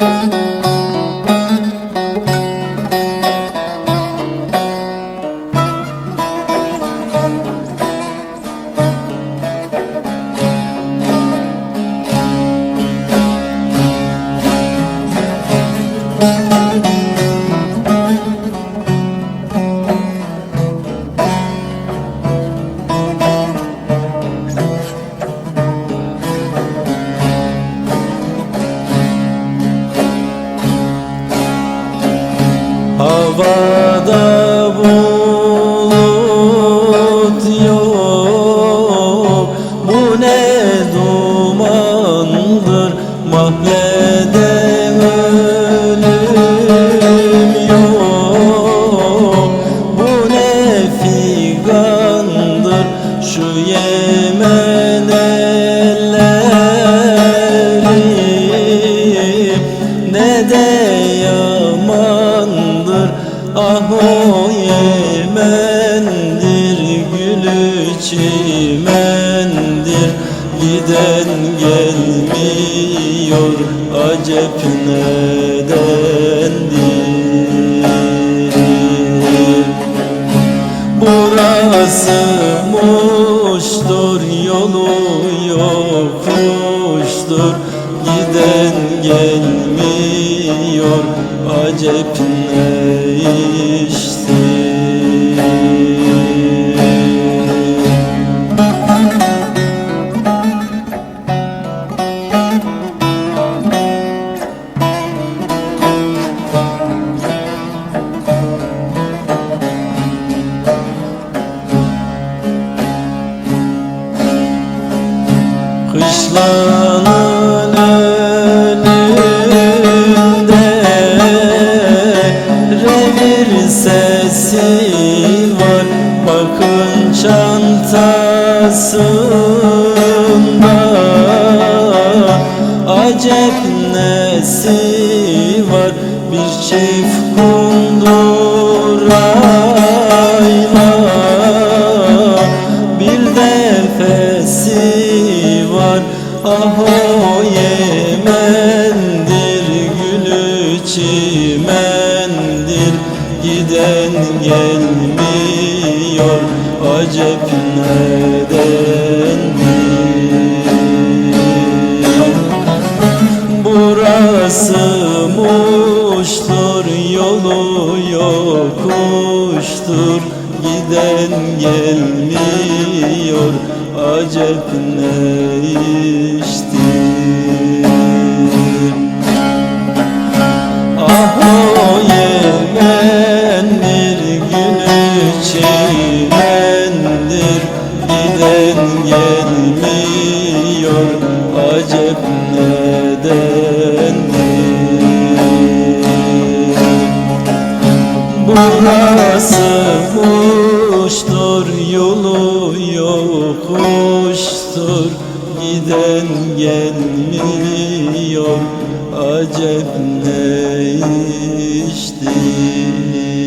Música Havada bulut yok. Bu ne dumandır? Mahvede ölüm yok. Bu ne figandır? Şu Yemen elleri Ne de Ah o Yemen'dir Gülü çimendir. Giden gelmiyor Acep nedendir? Burası muştur yolu yokuştur Giden gelmiyor acep ne iştir Kışlanın çantasında Acep nesi var? Bir çift kundurayla Bir defesi var. Ah o Yemen'dir Gülü çimendir. Giden gelmiyor Acep nedendir yokuştur Giden gelmiyor acep ne iştir Ah o Yemen'dir günü çimendir Giden gelmiyor acep nedendir Burası muştur yolu yokuştur. Giden gelmiyor acep ne iştir